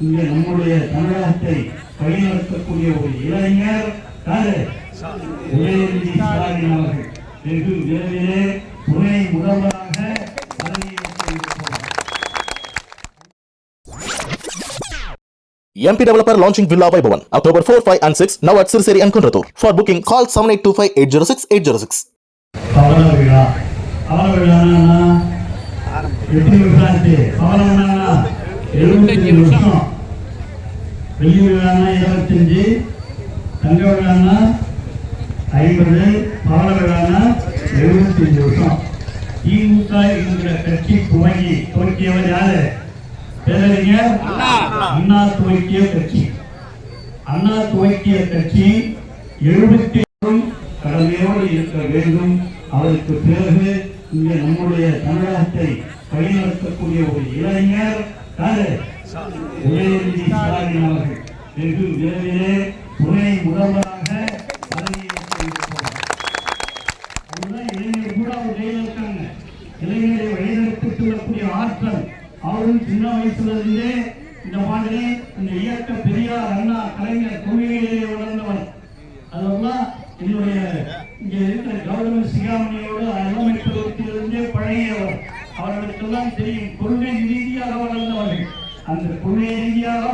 இங்கே நம்முடைய தமிழகத்தை வழிநடத்தக்கூடிய ஒரு இளைஞர் யாரு? உதயநிதி ஸ்டாலின் அவர்கள். வெகு விரைவிலே துணை முதல்வராக பதவியேற்க இருப்பவர் MP Developer launching Villa Vaibhavan October 4, 5 and 6 now at Sirseri and Kunratur. For booking call 7825 806 806. பவள விழா பவள விழான்னா எத்தனை வருஷம் ஆச்சு பவள விழானா எழுபத்தஞ்சு வருஷம் வெள்ளி விழானா இருபத்தஞ்சு தங்க விழானா ஐம்பது பவள விழானா எழுபத்தஞ்சு வருஷம் திமுக என்கிற கட்சி துவங்கி துவக்கியவர் யாரு? பேரறிஞர் அண்ணா. துவக்கிய கட்சி. அண்ணா துவக்கிய கட்சி எழுபத்தி கடமையோடு இருக்க வேண்டும். அதற்கு பிறகு இங்கே நம்முடைய தமிழகத்தை வழிநடத்தக்கூடிய ஒரு இளைஞர் யாரு உதயநிதி ஸ்டாலின் அவர்கள். விரைவிலே துணை முதல்வராக இளைஞர் கூட அவர் கையில் இருக்காங்க இளைஞரை வழிநடத்தி செல்லக்கூடிய ஆற்றல் அவரும் சின்ன வயசுல இருந்தே இந்த மாதிரி இந்த இயக்க பெரியார் அண்ணா கலைஞர் கொள்கையிலே வளர்ந்தவர். அதெல்லாம் என்னுடைய இங்கே இருக்கிற கௌரவ சிகாமணியோடு இளமை பருவத்திலிருந்தே பழகியவர். அவர்களுக்கெல்லாம் தெரியும் பொருள் அந்த கொள்கை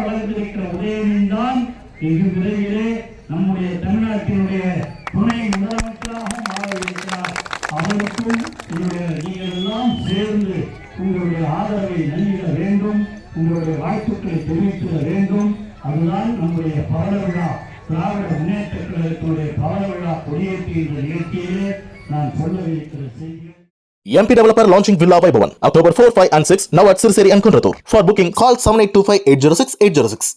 வளர்ந்திருக்கிற உதயநிதி தான் வெகு விரைவிலே நம்முடைய தமிழ்நாட்டினுடைய துணை முதலமைச்சராக மாறவிருக்கிறார். அவருக்கும் என்னுடைய நீங்கள் எல்லாம் சேர்ந்து உங்களுடைய ஆதரவை நல்கிட வேண்டும் உங்களுடைய வாழ்த்துக்களை தெரிவித்திட வேண்டும். அதுதான் நம்முடைய பவள விழா. திராவிட முன்னேற்ற கழகத்தினுடைய பவள விழா கொடியேற்றுகின்ற நிகழ்ச்சியிலே நான் சொல்லவிருக்கிற செய்தி. MP Developer launching Villa Vaibhavan October 4, 5 and 6 now at Sirseri and Kunratur. For booking call 7825 806 806.